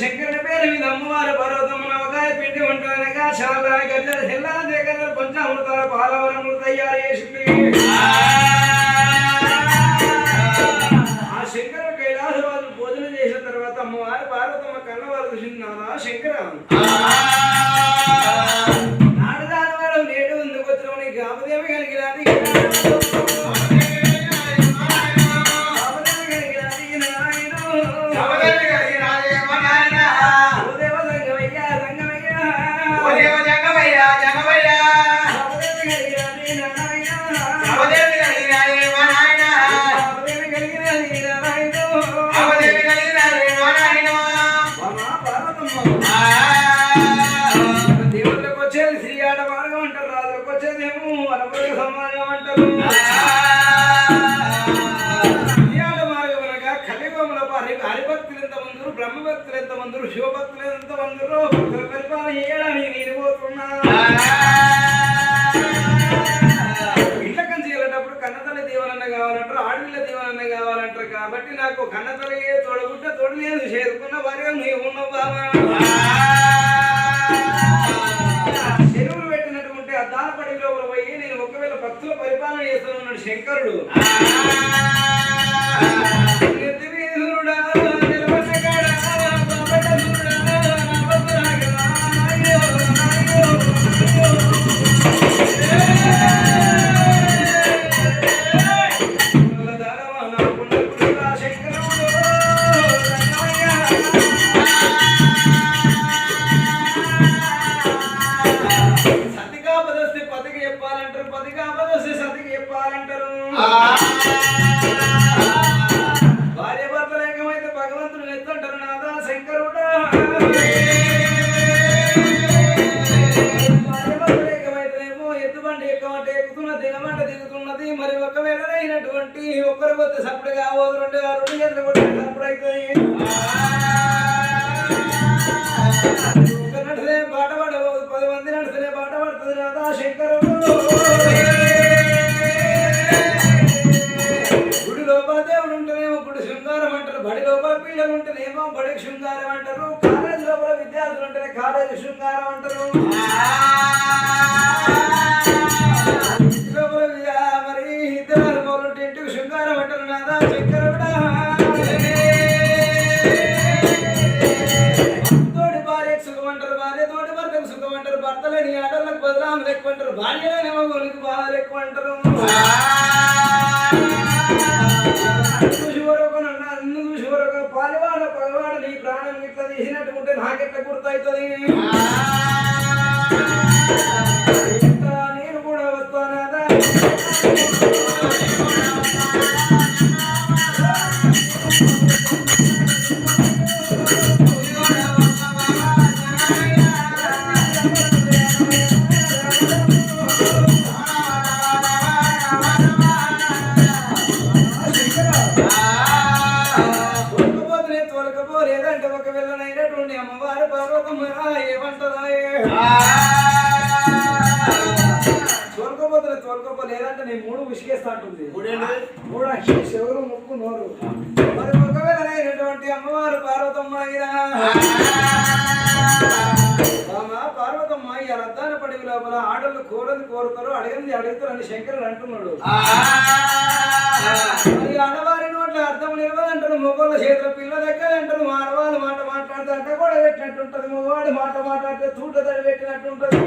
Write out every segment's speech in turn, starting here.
శంకరుని పేరు మీద అమ్మవారు పర్వతమున ఒకాయ పిండి వంటలనగా చాలా గజ్జల తెల్లాల దగ్గర పంచామృతాల పాలవరములు తయారు చేసింది. మందురు ఎంత మందరు శివభక్తులు ఎంత మందరు భక్తుల పరిపాలన చేయడానికి నేను పోతున్నా. ఇంతకం చేయాలంటప్పుడు కన్నతల్లి దీవనన్న కావాలంటారు ఆడపిల్ల దీవనన్న కావాలంటారు కాబట్టి నాకు కన్నతల్లి తోడగుట్ట తోడలేదు చేరుకున్న భార్య నీవు ఉన్న బాబా చెరువులు పెట్టినటువంటి అద్దాల పడి లోపల పోయి నేను ఒకవేళ భక్తుల పరిపాలన చేస్తున్నాడు శంకరుడు. పతికి చెప్పాలంటారు పతిగా పదొస్తే సతికి చెప్పాలంటారు. భార్య భర్తలు ఏకమైతే భగవంతుడు ఎత్తుంటారు నాదా శంకరుడా. దిగమంట దిగుతున్నది. మరి ఒకవేళ అయినటువంటి ఒక్కరు పోతే సప్పుడు కావద్దు రెండు రెండు చేతులు కొట్టి సప్పుడు అవుతుంది ఒక నడిసే పాట పాడబోదు పది మంది నడిసే పాట పడుతుంది నాదా శంకరుడు విద్యార్థులు అంటేనే కాలేజీ శృంగారం అంటారు. మరి ఇద్దరు అనుభవాలు ఇంటికి శృంగారం అంటారు నాదా శంకరుడా తోడి భార్యకు సుఖం అంటారు భార్య తోడి భర్తకు సుఖం అంటారు భర్త ఆడలకు బదలాములు ఎక్కువ అంటారు భార్యలేని బాధలు ఎక్కువ అంటారు నాకెట్లా చెవులు మరి ఒకవేళ అమ్మవారు పార్వతమ్మ పార్వతమ్మ ఈ రద్దాన పడివి లోపల ఆడళ్ళు కోరని కోరుతారు అడిగింది అడుగుతారని శంకరుడు అంటున్నాడు. మరి ఆడవారి నోట్ల అర్థం నిలవదంటారు మొగోళ్ళ చేతుల పిల్ల దగ్గర అంటారు ఆడవాళ్ళు మాట మాట్లాడితే అంట కూడా పెట్టినట్టుంటది మగవాడు మాట మాట్లాడితే తూట తడి పెట్టినట్టుంటది.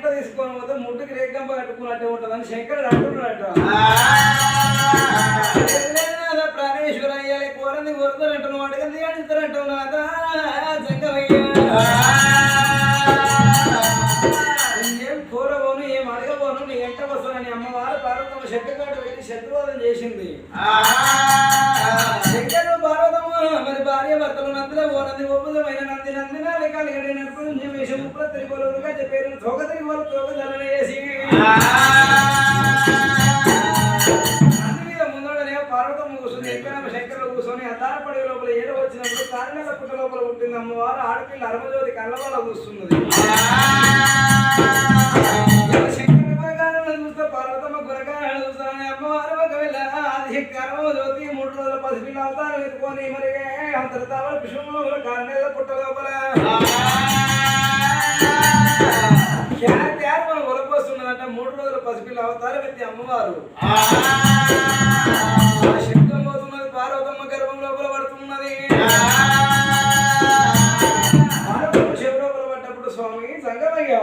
ఎంట తీసుకొని పోతే ముట్టుకి రేగంప కట్టుకున్నట్టే ఉంటదని శంకరుడు అంటున్నాడట. నాదా జంగమయ్య. ఏం కోరబోను ఏం అడగబోను నీ ఎంట వస్తానని అమ్మవారు పార్వతమ్మ పెట్టి శత్రువాదం చేసింది. శంకరుడు పార్వతమ్మ మరి భార్య భర్తలు నందుల ఓ నంది ఒప్పుదమైన నంది నందినాలి కలిగడి నడుపు నుంచి వేషం ముప్పుల తిరిగోలుగా చెప్పారు తోక తిరిగి వాళ్ళు తోక మీద ముందడనే పార్వతమ్మ కూర్చుని ఎక్కడ శంకరుడు కూర్చొని అద్దాల పడి లోపల ఏడు వచ్చినప్పుడు కారణాల పుట్ట లోపల పుట్టింది. అమ్మవారు ఆడపిల్ల అరమజ్యోతి కళ్ళవాళ్ళ కూర్చున్నది. అంతటి విషయంలో కారణేళ్ళ పుట్ట లోపల మనం ఒలపోస్తున్నదంట మూడు రోజుల పసిపిల్ల అవతారం ఎత్తి అమ్మవారు. శక్తం పోతున్నది పార్వతమ్మ గర్భం లోపల పడుతున్నది. లోపల పడ్డప్పుడు స్వామి సంగమయ్యా.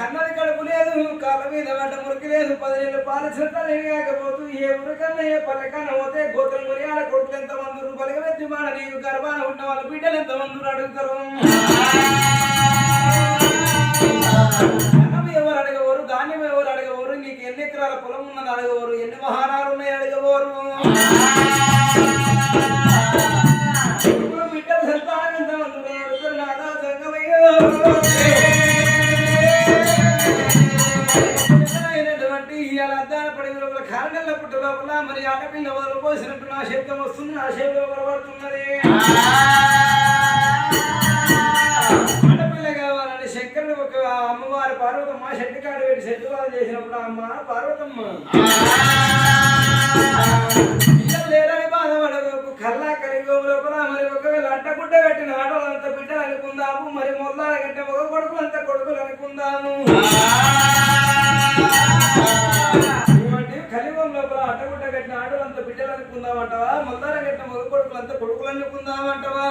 కన్నది కడుపు లేదు కాళ్ళ మీద పడ్డ మురికి లేదు పదిహేను పాలు పాల ఏమి కాకపోతూ ఏ మురికన్నా ఏ పల్లెకన్నా పోతే గోత్రం మురియాల ఆడ రూపాయలు వెత్తి గర్భాన ఉన్న వాళ్ళ బిడ్డలు ఎంత అడుగుతారు. అన్నం ఎవరు అడగవరు ధాన్యం ఎవరు అడగవరు నీకు ఎన్ని ఎకరాల పొలం ఉన్నది అడగవరు ఎన్ని వాహనాలు ఉన్నాయి అడగవరు. పుట్ట లోపల మరి ఆడపిల్ల వదలు పోసినట్టు నా శబ్దం వస్తుంది నా శబ్దం పడబడుతున్నది ఆడపిల్ల కావాలని శంకరుడు ఒక అమ్మవారి పార్వతమ్మ శెట్టి కాడు పెట్టి శత్రువాదం చేసినప్పుడు అమ్మ పార్వతమ్మ పిల్లలు లేరని బాధపడకు. కల్లా కరిగోము లోపల మరి ఒకవేళ అడ్డగుడ్డ పెట్టిన ఆడవాళ్ళంతా బిడ్డలు అనుకుందాము మరి మొదలాల కంటే ఒక కొడుకులంతా కొడుకులు అనుకుందాము కట్టిన ఆడవాళ్ళంతా బిడ్డలు అనుకుందామంటావా? మొదలాల కట్టిన మగ కొడుకులంతా కొడుకులు అనుకుందామంటావా?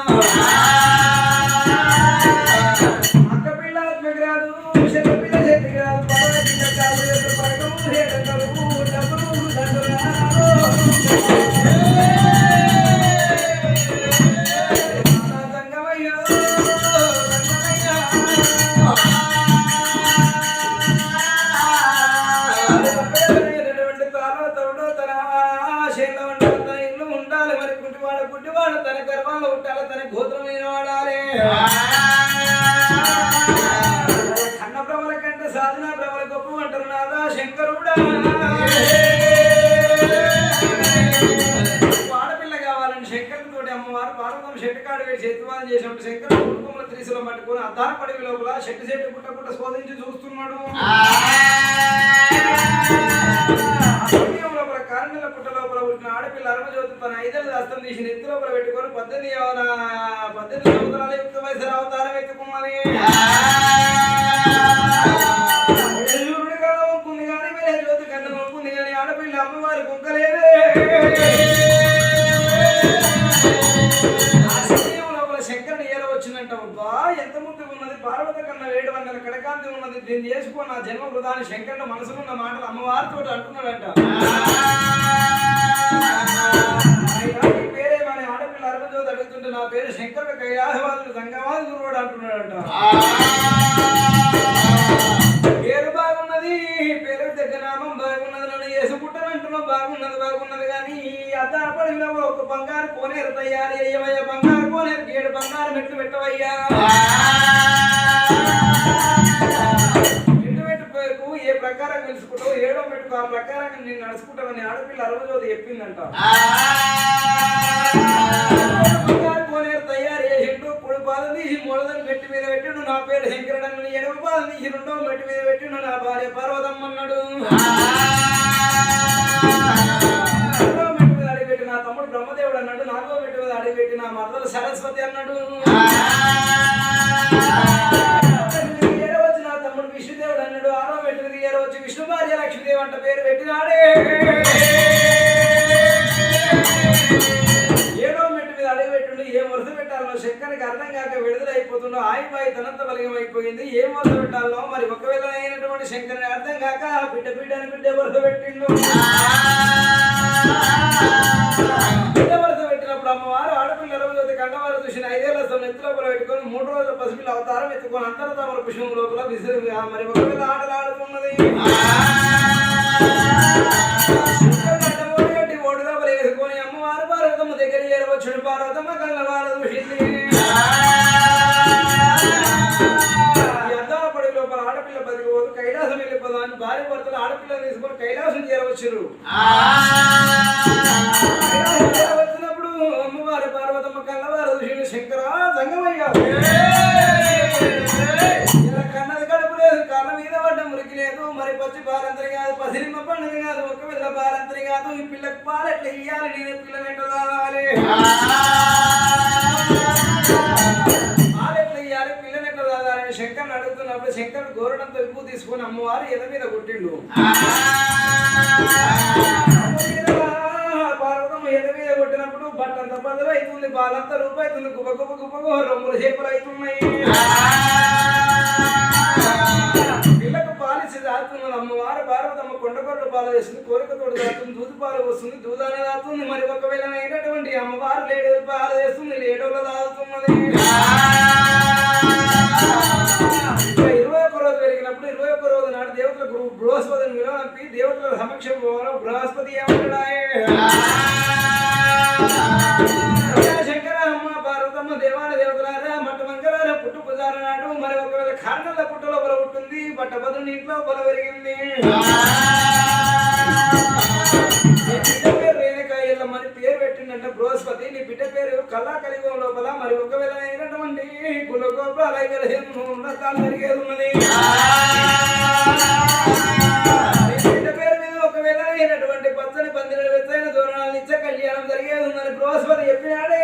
కాడు వేసి ఎత్తువాదం చేసినప్పుడు శంకరుడు కుటుంబంలో త్రిశూలం పట్టుకుని అద్దాల పడవి లోపల శెట్టి చెట్టు పుట్ట పుట్ట శోధించి చూస్తున్నాడు. ఆ లోపల కారణల పుట్ట లోపల పుట్టిన ఆడపిల్ల అరుణజ్యోతి తన ఐదేళ్ళ హస్తం తీసి నెత్తి లోపల పెట్టుకొని పద్దెనిమిది పద్దెనిమిది సంవత్సరాల యుక్త వయసు అవతారం ఎత్తుకున్నది. పార్వత కన్నా ఏడు వందల కడకాంతి ఉన్నది. దీన్ని చేసుకో నా జన్మ వృధాని శంకరుడు మనసులో ఉన్న మాటలు అమ్మవారితో అంటున్నాడంట. పేరే నీ పేరేమని ఆడపిల్ల అరవజో అడుగుతుంటే నా పేరు శంకరుడు కైలాసవాదుడు సంగమాది గురువుడు అంటున్నాడంట. పేరు బాగున్నది పేరు దగ్గర నామం బాగున్నది నన్ను వేసుకుంటానంటున్నావు బాగున్నది బాగున్నది కానీ ఈ ఒక బంగారు కోనేరు తయారు అయ్యవయ్యా బంగారు కోనేరు ఏడు బంగారు మెట్లు పెట్టవయ్యా. ఆ ప్రకారం నేను నడుచుకుంటామని ఆడపిల్ల అరవజోది చెప్పిందంట. బంగారు కోనేరు తయారు కుడి పాదం తీసి మూలదని మెట్టి మీద పెట్టిండు. నా పేరు శంకరుడు ఎడమ పాదం తీసి రెండో మెట్టి మీద పెట్టిండు. నా భార్య పర్వతమ్మ అన్నాడు. రెండో మెట్టు మీద అడిగిపెట్టి నా తమ్ముడు బ్రహ్మదేవుడు అన్నాడు. నాలుగో మెట్టు మీద అడిగిపెట్టి నా మరదలు సరస్వతి అన్నాడు. లక్ష్మీదేవి అంట పేరు పెట్టినాడే. ఏడో మెట్టు మీద అడుగు పెట్టుండు ఏం వరుస పెట్టాలో శంకర్కి అర్థం కాక విడుదలైపోతుండో ఆయిపాయి తనంత బలిగం అయిపోయింది. ఏం వరుస పెట్టాలో మరి ఒకవేళ అయినటువంటి శంకర్ని అర్థం కాక బిడ్డ బిడ్డ అని బిడ్డ వరుస పెట్టిండు. ఐదేళ్ళ సం నెత్తి లోపల పెట్టుకొని మూడు రోజుల పసిపిల్ల అవతారం ఎత్తుకొని అందరూ తమర పుష్పం లోపల విసిరి మరి ఒకవేళ ఆటలు ఆడుతున్నది. గడ్డి ఓడి లోపల వేసుకొని అమ్మవారు పార్వతమ్మ దగ్గర చేరవచ్చుడు పార్వతమ్మ కళ్ళ వారు లోపల ఆడపిల్ల బతికిపోదు. కైలాసం వెళ్ళిపోదా అని భార్య భర్తలు ఆడపిల్లని తీసుకొని కైలాసం చేరవచ్చురు. అమ్మవారి పార్వతమ్మ కళ్ళవారు ఋషులు శంకర సంగమయ్య. ఇలా కన్నది కడుపు లేదు కన్న మీద పడ్డ మురికి లేదు మరి వచ్చి బాలంతరి కాదు పసిరిమ్మ పండుగ కాదు ఒకవేళ బాలంతరి కాదు ఈ పిల్లకు పాలెట్లు ఇయ్యాలి నేను పిల్లలు ఎట్లా తాగాలి పిల్లలు శంకర్ని అడుగుతున్నప్పుడు శంకర్ గోరడంతో ఎక్కువ తీసుకుని అమ్మవారు ఎద మీద కొట్టిండు. ఎద మీద కొట్టినప్పుడు బట్టంత పదవి అవుతుంది బాలంత రూపాయి అవుతుంది గుబ గుబ గుబ రొమ్ముల చేపలు అవుతున్నాయి. పిల్లకు పాలిసి దాటుతున్నది అమ్మవారు పార్వతమ్మ కొండకొండ పాలు వేస్తుంది కోరికతోడు దాతుంది దూది పాలు వస్తుంది దూదానే దాతుంది మరి ఒకవేళ అయినటువంటి అమ్మవారు లేడీ పాలు వేస్తుంది లేడోలో దాతున్నది ఒక్క ఇరవై ఒక్క రోజు నాడు దేవతల గురు బృహస్పతిని విలువనంపి దేవతల సమక్షం పోవడం బృహస్పతి ఏమంటాడాయే శంకర అమ్మ పార్వతమ్మ దేవాల దేవతలారా మట్ట మంగళార పుట్టు పుజార నాడు మరి ఒకవేళ కారణాల పుట్టలో లోపల ఉంటుంది పట్టభద్రుని ఇంట్లో పొల పెరిగింది అని పేరు పెట్టిందంటే బృహస్పతి నీ బిడ్డ పేరు కళా కలిగం లోపల మరి ఒకవేళ అయినటువంటి కులగోపాల ఉన్నతాలు జరిగేది ఉన్నది నీ బిడ్డ పేరు మీద ఒకవేళ అయినటువంటి పచ్చని పందిరి వెచ్చైన దూరణాలు ఇచ్చ కళ్యాణం జరిగేది ఉందని బృహస్పతి చెప్పినాడే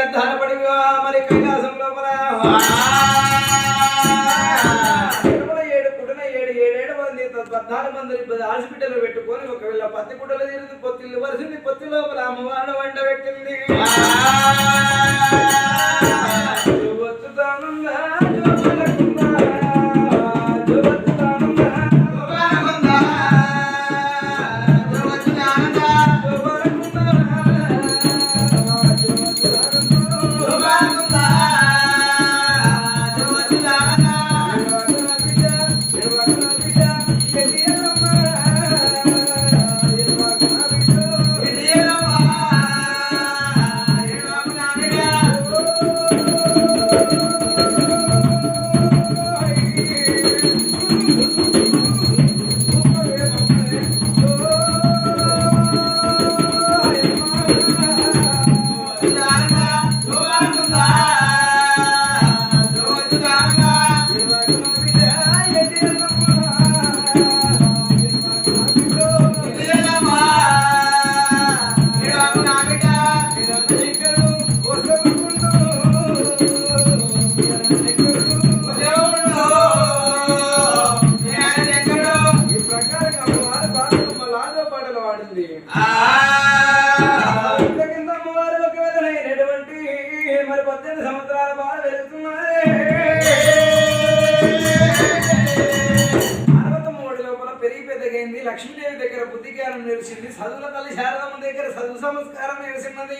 అద్దానపడి మరి కైలాసం లోపల. ఏడు పుట్టిన ఏడు ఏడేడు మంది పద్నాలుగు మంది హాస్పిటల్ పెట్టుకొని ఒకవేళ పత్తి గుడ్డలు తిరిగి పొత్తిల్లు వరిసింది పొత్తి లోపల అమ్మవారిని వంట పెట్టింది మరి పద్దెనిమిది సంవత్సరాల బాల వెళ్తున్నది అరవత్తమ్మడి లోపల పెరిగి పెద్దగైంది లక్ష్మీదేవి దగ్గర బుద్ధి నేర్చింది చదువుల తల్లి శారదమ్మ దగ్గర చదువు సంస్కారం నేర్చినది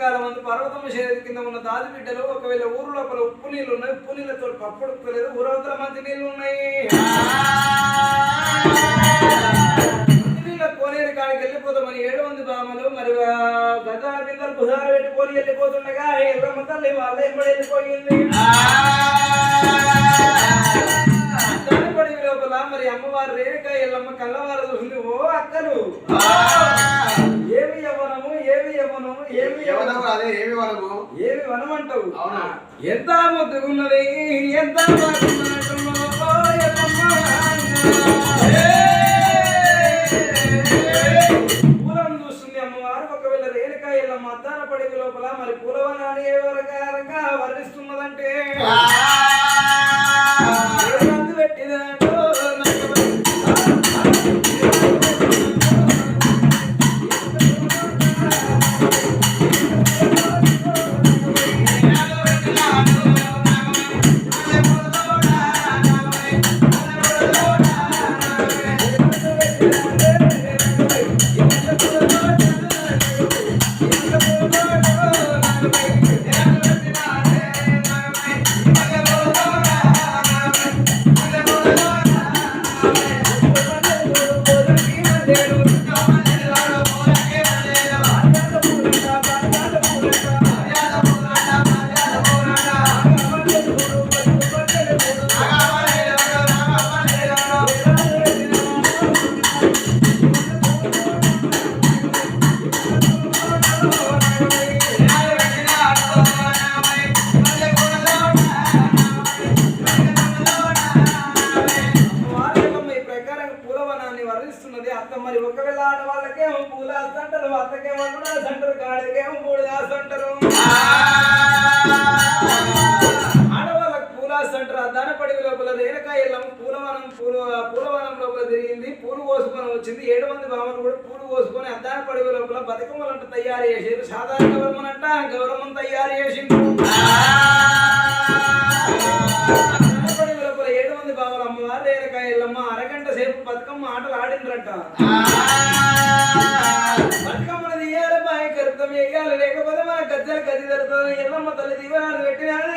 కాలం అందు వరుస చేతి కింద ఉన్న దాది బిడ్డలు ఒకవేళ ఊరు లోపల ఉప్పు నీళ్ళు ఉన్నాయి ఉప్పు నీళ్ళతో పప్పుడుకోలేదు ఊరవతల మంచి నీళ్ళు ఉన్నాయి. కోనేరు కాడికి వెళ్ళిపోతామని ఏడు మంది బామలు మరి ఆ, బిందలు బుధారు కుసార పెట్టుకొని వెళ్ళిపోతుండగా ఎల్లమ్మ తల్లి వాళ్ళ ఎంబడి వెళ్ళిపోయింది. లోపల మరి అమ్మవారు రేణుక ఎల్లమ్మ కళ్ళవారు చూసింది ఓ అక్కలు ఏమి యవ్వనము ఏమి యవ్వనము ఏమి యవ్వనము అదే ఏమి వరము ఏమి వనమంటావు? అవునా? ఎంత ముద్దుగున్నది ఎంత. పూలను చూస్తుంది అమ్మవారు. ఒకవేళ రేణుక ఎల్లమ్మ అద్దాన పడికి లోపల మరి పూలవనాన్ని ఏ వరకారంగా వర్ణిస్తున్నదంటే? తయారు చేసారు సాధారణ గౌరవం అంట గౌరవం తయారు చేసిండు. అద్దాన పడివి లోపల ఏడు మంది బామలు అమ్మవారు రేణకాయ ఎల్లమ్మ అరగంట సేపు బతుకమ్మ ఆటలు ఆడిండ్రంట. బతుకమ్మను తీయాలి బాయ్ కరుతం వేయాలి లేకపోతే మన గజ్జలు గది జరుగుతుంది ఎల్లమ్మ తల్లి దీవనాలు పెట్టినాడు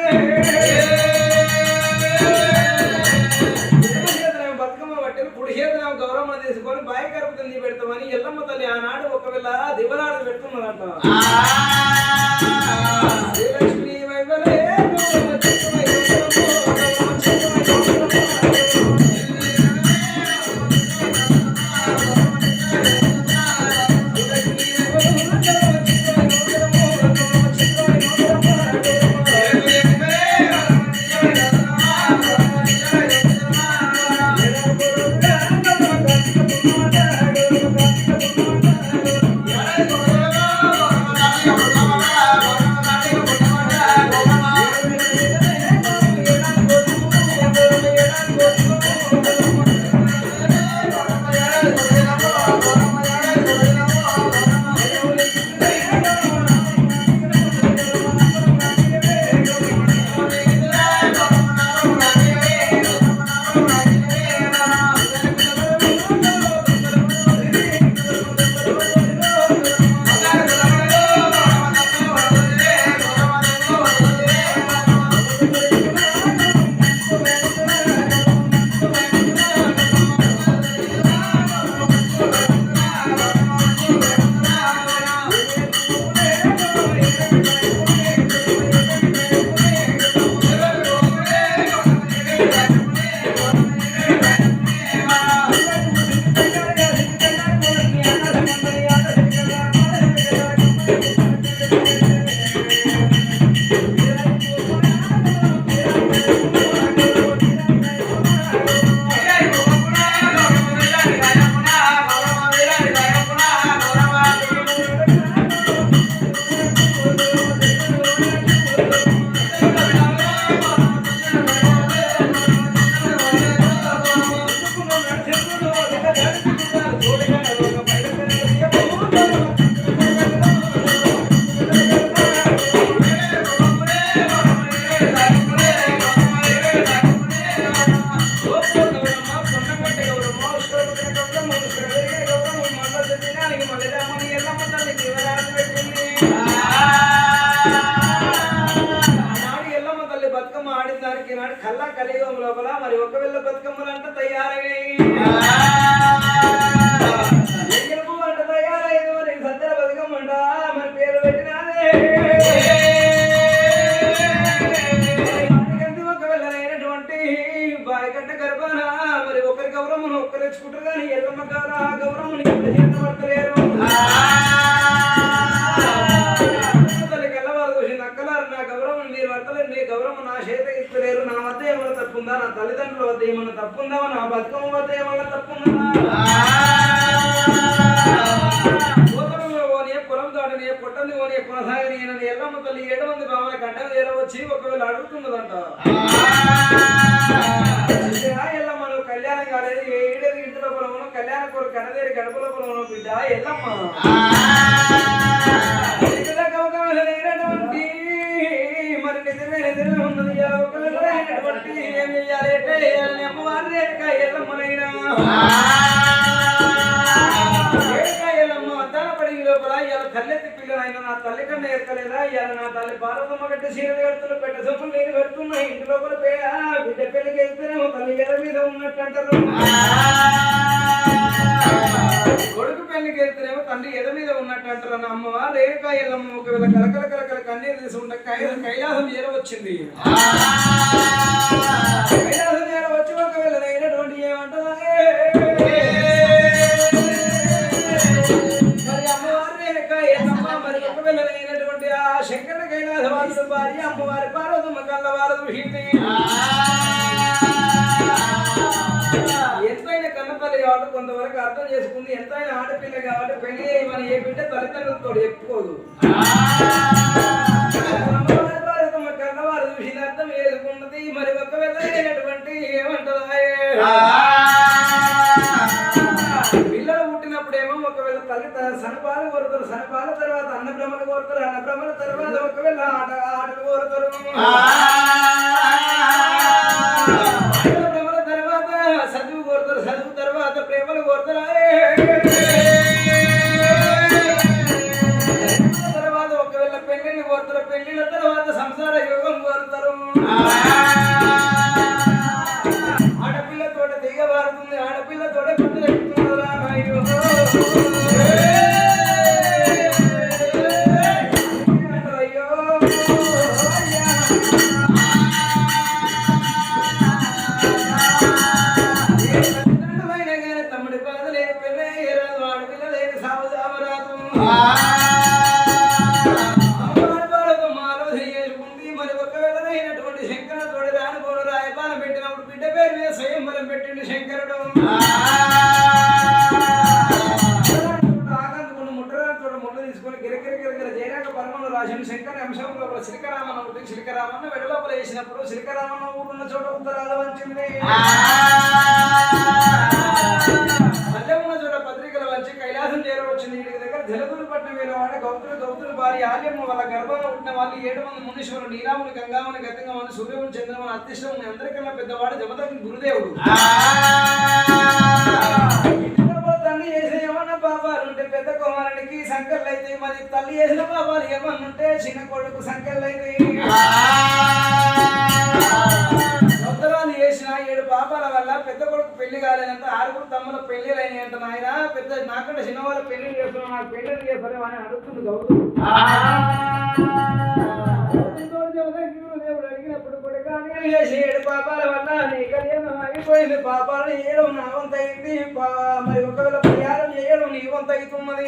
కుడి చేతనేమో గౌరమ్మ తీసుకొని బాయ్ కరుపుతం నీ పెడతామని ఎల్లమ్మ తల్లి ఆనాడు ఒకవేళ దివనాడు పెట్టుకున్నారంట. శ్రీలక్ష్మీ వైవలే ఆడిన దానికి నాడు కల్లా కలియుగం లోపల. మరి ఒకవేళ బతుకమ్మలంతా తయారయ్యాయి ఏడు మంది బామల గంటలు చేరవచ్చి ఒకవేళ అడుగుతున్నదంట. ఆ కళ్యాణం కాలేదు ఏడేది ఇంటిలో పొలమును కళ్యాణ కొరకు కనదేరి లోపల పొలమును బిడ్డ ఎల్లమ్మ. మరి నిజమే నిజమే ఉన్నది. ఒకవేళ చేయాలి ఎట్లా చేయాలని అమ్మవారి రేఖ ఎల్లమ్మనైనా? రేఖ ఎల్లమ్మ అద్దాల పడి లోపల ఇలా తల్లెత్తి తల్లి కన్నా ఎక్కలేదా? ఇలా నా తల్లి పార్వతమ్మ గట్టి సీరలు కడుతున్న పెట్ట సొప్పులు నేను కడుతున్నా. ఇంటి లోపల బిడ్డ పెళ్ళికి వెళ్తేనేమో తల్లి ఎల మీద ఉన్నట్టు అంటారు. కొడుకు పెళ్ళికి వెళ్తేనేమో తండ్రి ఎద మీద ఉన్నట్టు అంటారు అన్న అమ్మవారు రేణుకా ఎల్లమ్మ ఒకవేళ కలకల కలకల కన్నీరు తీసి ఉంటే కై- కైలాసం చేరవచ్చింది కైలాసం చేరవచ్చు ఒకవేళ అయినటువంటి ఏమంటారు భార్య అమ్మవారి పార్వతమ్మ కళ్ళవారదు హింది. ఎంతైనా కన్నతల్లి కాబట్టి కొంతవరకు అర్థం చేసుకుంది. ఎంతైనా ఆడపిల్ల కాబట్టి పెళ్ళి చేయమని ఏ బిడ్డ తల్లిదండ్రులతో చెప్పుకోదు. భారతమ్మ కన్నవారు చూసిన అర్థం వేసుకున్నది మరి ఒకవేళ ఏమంటారా సనపాలు కోరుతారు సనపాల తర్వాత అన్న బ్రహ్మలు కోరుతారు అన్న బ్రహ్మల తర్వాత ఒకవేళ ఆట ఆటలు కోరుతారు తర్వాత చదువు కోరుతారు చదువు తర్వాత ప్రేమలు కోరుతారు తర్వాత ఒకవేళ పెళ్ళిని కోరుతారు పెళ్ళిల తర్వాత సంసార యోగం కోరుతారు. వేసినప్పుడు శ్రీకరామన్న ఊరున్న చోట ఉత్తరాలు వంచింది. మధ్య ఉన్న చోట పత్రికలు వచ్చి కైలాసం చేరవచ్చింది వీడి దగ్గర జలదూరు పట్నం వేరే వాడు గౌతులు గౌతులు భార్య ఆలయము వాళ్ళ గర్భంలో పుట్టిన వాళ్ళు ఏడు మంది మునీశ్వరులు. నీలాముని గంగామని గతంగమని సూర్యముని చంద్రమని అత్యష్టముని అందరికన్నా పెద్దవాడు జమదగ్ని గురుదేవుడు. ఇంట్లో తల్లి చేసిన ఏమన్నా పాపాలు ఉంటే పెద్ద కుమారునికి సంకర్లు అయితే మరి తల్లి చేసిన పాపాలు ఏమన్నా ఉంటే చిన్న కొడుకు సంకర్లు అయితే ఉత్తరాలు చేసిన ఏడు పాపాల వల్ల పెద్ద కొడుకు పెళ్ళి కాలేదంట ఆరుగురు తమ్ముల పెళ్ళి అయినాయి అంట నాయన. పెద్ద నాకంటే చిన్న వాళ్ళ పెళ్ళి చేస్తున్నాం నాకు పెళ్ళి చేస్తారు అని అడుగుతుంది జమదగ్ని దేవుడు అడిగినప్పుడు కూడా కానీ చేసి ఏడు పాపాల వల్ల నీ కళ్యాణం ఆగిపోయింది పాపాలను ఏడు నా వంత అయింది. మరి ఒకవేళ పరిహారం చేయడం నీ వంత అవుతున్నది.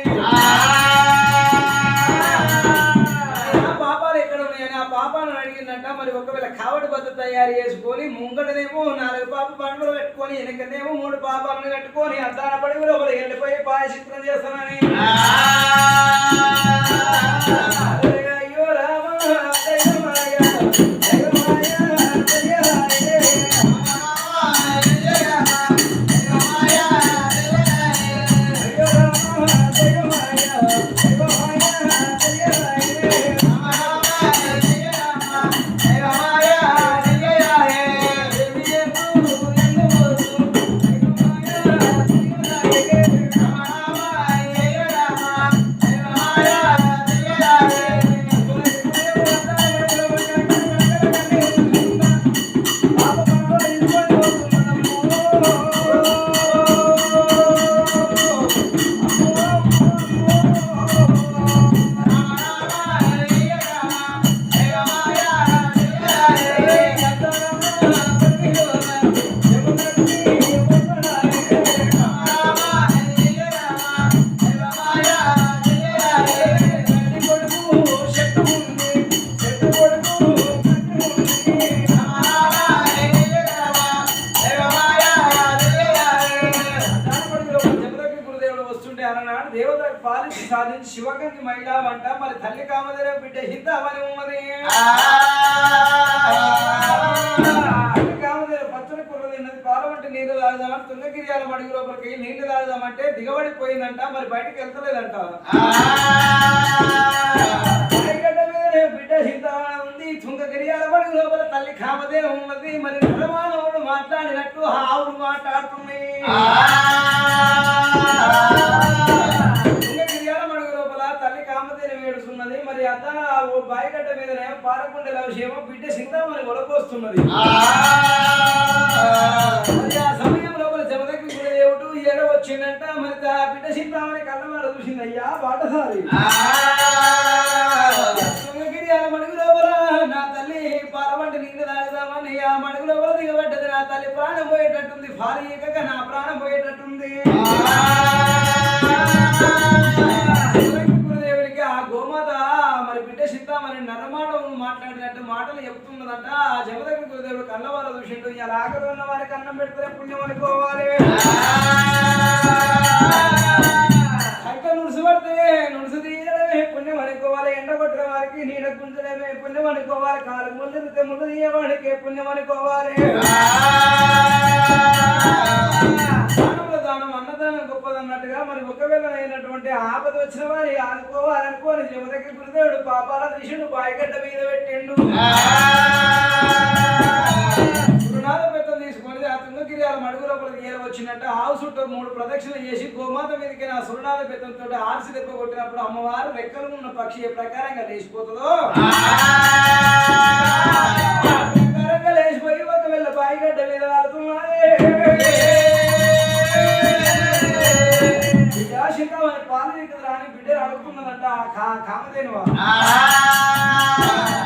మరి ఒకవేళ కావడి బద్ద తయారు చేసుకొని ముంగటనేమో నాలుగు పాప పండుగలు పెట్టుకొని వెనకనేమో మూడు పాపాలను కట్టుకొని అద్దాన పడి ఒకరు వెళ్ళిపోయి పాయచిత్రం చేస్తానని. సాధించి శివగంగి మహిళా వంట మరి తల్లి కామదేవ బిడ్డ హిద్దమని ఉన్నది. కామదేవ పచ్చని కుర్ర తిన్నది. పాల వంటి నీళ్ళు తాగుదామని తుంగగిరియాల మడుగు లోపలికి నీళ్ళు తాగుదామంటే దిగబడిపోయిందంట. మరి బయటకు వెళ్తలేదంట. బిడ్డ హిద్దమని ఉంది. తుంగగిరియాల మడుగు లోపల తల్లి కామదేవ ఉన్నది. మరి నరమానవుడు మాట్లాడినట్టు ఆవులు మాట్లాడుతుంది. అత్త ఓ బాయిగడ్డ మీదనే పారకుండల విషయమో బిడ్డ సింతామని ఒలకొస్తున్నది ఆ. సమయం లోపల ఏడ వచ్చిందంట మరి ఆ బిడ్డ సింతామని కళ్ళమాడ చూసింది అయ్యా బాటసారి గిరియాల మడుగు లోపల నా తల్లి పాలవంటి నీళ్ళు తాగుదామని ఆ మడుగు లోపల దిగబడ్డది. నా తల్లి ప్రాణం పోయేటట్టుంది భారీ ఏకగా నా ప్రాణం పోయేటట్టుంది. జమ దగ్గర దేవుడు కన్నవారు చూసిండు ఇలా ఆకలి ఉన్న వారికి అన్నం పెడితే పుణ్యం అనుకోవాలి. అక్కడ నుడిసిపడితే నుడిసి తీయడమే పుణ్యం అనుకోవాలి. ఎండ కొట్టిన వారికి నీడ గుంజడమే పుణ్యం అనుకోవాలి. కాలు ముందు ముందు తీయవాడికి పుణ్యం అనుకోవాలి. దానంలో గొప్పదన్నట్టుగా మరి ఒకవేళ అయినటువంటి ఆపద వచ్చిన వారి ఆదుకోవాలనుకోని దగ్గర గురుదేవుడు పాపాల దిశుడు బాయిగడ్డ మీద పెట్టిండు. గురునాథ పెద్దలు తీసుకొని ఆ తుంగగిరియాల మడుగు లోపల తీయలు వచ్చినట్టు ఆవు చుట్టూ మూడు ప్రదక్షిణలు చేసి గోమాత మీదకి నా సురనాథ పెద్దలతో ఆర్సి దెబ్బ కొట్టినప్పుడు అమ్మవారు రెక్కలు ఉన్న పక్షి ఏ ప్రకారంగా లేచిపోతుందో? అడుగుతున్నదంట ఆ కా- కామధేనువా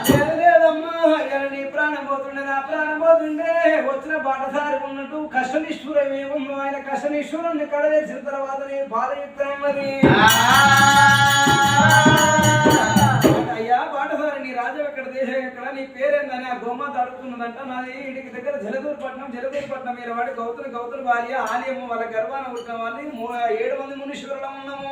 లేదు లేదమ్మా ఇలా నీ ప్రాణం పోతుండే నా ప్రాణం పోతుండే. వచ్చిన బాటసారి ఉన్నట్టు కష్టనిష్ఠురం ఏమో ఆయన కష్టనిష్ఠురుని కడదేసిన తర్వాత నేను బాధయుక్తమన్నది అయ్యా పేరేందని ఆ గోమాత అడుగుతున్నదంట. నాది ఇంటికి దగ్గర జలదూరుపట్నం జలదూరుపట్నం మీరు వాడి గౌతుల గౌతుల భార్య ఆలయము వాళ్ళ గర్భాన పుట్టిన వాళ్ళని ఏడు మంది మునీశ్వరులం ఉన్నాము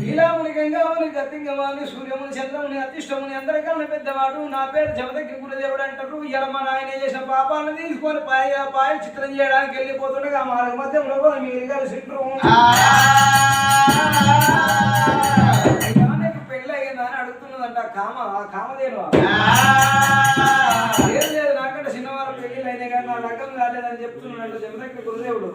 నీలాముని గంగాముని గతింగమాని సూర్యముని చంద్రముని అతిష్టముని అందరికన్నా పెద్దవాడు. నా పేరు జమదగ్ని గురుదేవుడు అంటారు. ఇలా మా నాయన చేసిన పాపాలను తీసుకొని పాయ పాయ చిత్రం చేయడానికి వెళ్ళిపోతుండగా మార్గ మధ్యంలో మీరు కలిసిండ్రు కామ ఆ కామధేను లేదు లేదు నాకంటే చిన్నవారు పెళ్ళిళ్ళు అయినాయి కానీ నా లగ్గం కాలేదని చెప్తున్నాడు జమదగ్ని గురుదేవుడు.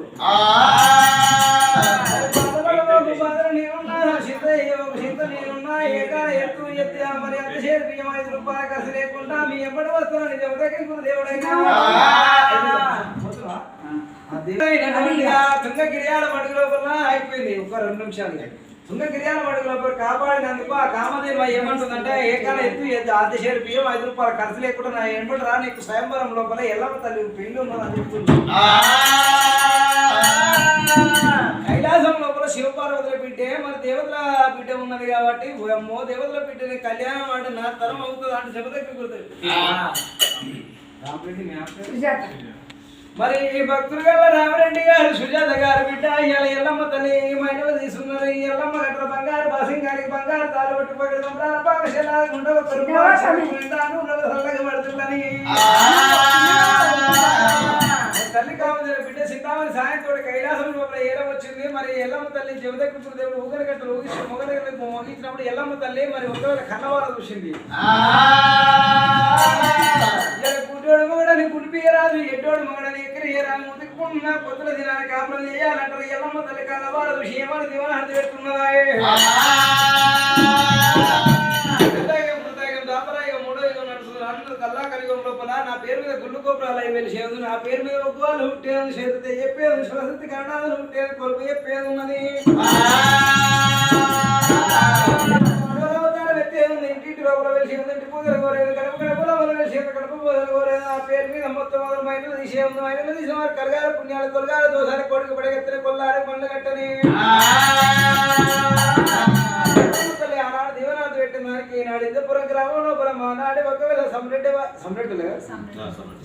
లోపల అయిపోయింది ఒక రెండు నిమిషాలు. తుంగగిరియాల మడుగు లోపల కాపాడినందుకు ఆ కామదేవి ఏమంటుందంటే ఏకాల ఎత్తు ఎత్తు ఆదిశేరు బియ్యం ఐదు రూపాయలు ఖర్చు లేకుండా నా ఎంబడి రా నీకు స్వయంవరం లోపల ఎల్లమ్మ తల్లి పెళ్ళి ఉన్నదని చెప్తుంది. కైలాసం లోపల శివపార్వతుల బిడ్డే మరి దేవతల బిడ్డ ఉన్నది కాబట్టి అమ్మో దేవతల బిడ్డని కళ్యాణం అంటే నా తరం అవుతుంది? అంటే ఆప్తే? మరి ఈ భక్తులు గల రామరెడ్డి గారు సుజాత గారు బిడ్డ ఇలా ఎల్లమ్మ తల్లి ఈ మైనలో తీసుకున్నారు ఈ ఎల్లమ్మ గట్ల బంగారు బాసింగారికి బంగారు తాలు పట్టి పక్కన సంబరాల పాకశాల ఉండవ పడుతుందని తల్లి కామదేవ బిడ్డ సీతామణి సాయంతో కైలాసం లోపల ఏలం వచ్చింది. మరి ఎల్లమ్మ తల్లి జమదగ్గుడు దేవుడు ఊగని గట్టలు ఊగించి మొగని గట్టలు మోగించినప్పుడు ఎల్లమ్మ తల్లి మరి ఒకవేళ కన్నవాళ్ళ చూసింది. గుడ్డోడు మొగడని గుడిపియరాదు ఎడ్డోడు మొగడని ఎక్కరియరాదు ముదుకున్న పొద్దుల దినాన్ని కాపురం చేయాలంటారు. ఎల్లమ్మ తల్లి కన్నవాళ్ళ చూసి ఏమని పెడుతున్నదాయే కృతయుగం, యుగం కల్లా కలియుగం లోపల నా పేరు మీద గుళ్ళు గోపురాలయం అయి నా పేరు మీద ఒగ్గువాలు హుట్టేది చేతితే చెప్పేది స్వసతి కరణాలు ఉంటేది కొలుపు చెప్పేది ఉన్నది. ఉంది. ఇంటింటి లోపల వెలిసేది ఇంటి పూజలు కోరేది గడప వెలిసేది పూజలు కోరేది. ఆ పేరు మీద మొత్తం మొదలు మైనలు తీసే ఉంది మైనలు కరగాల పుణ్యాలు తొలగాల దోసారి కొడుకు పడగెత్తని కొల్లారి పండ్లు కట్టని పెట్టిన దానికి ఈనాడు ఇందపురం గ్రామం లోపల మానాడు ఒకవేళ సమ్రెడ్డి సమ్రెడ్డులు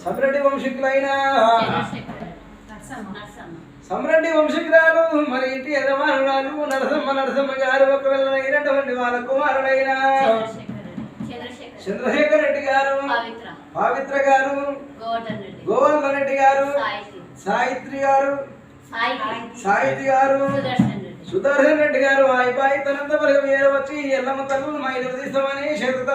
సమ్రెడ్డి వంశీకులైన సమ్రెడ్డి వంశీకురాలు మరి ఇంటి యజమానురాలు నరసమ్మ నరసమ్మ గారు ఒకవేళ అయినటువంటి వాళ్ళ కుమారుడైన చంద్రశేఖర్ రెడ్డి గారు పవిత్ర. గారు గోవర్ధన్ రెడ్డి గారు సాయిత్రి గారు సాహితి గారు సుదర్శన్ రెడ్డి గారు ఆ అబ్బాయి తనంత పలుకు వచ్చి ఎల్లమ్మ తల్లు మా ఇల్లు తీస్తామని చేత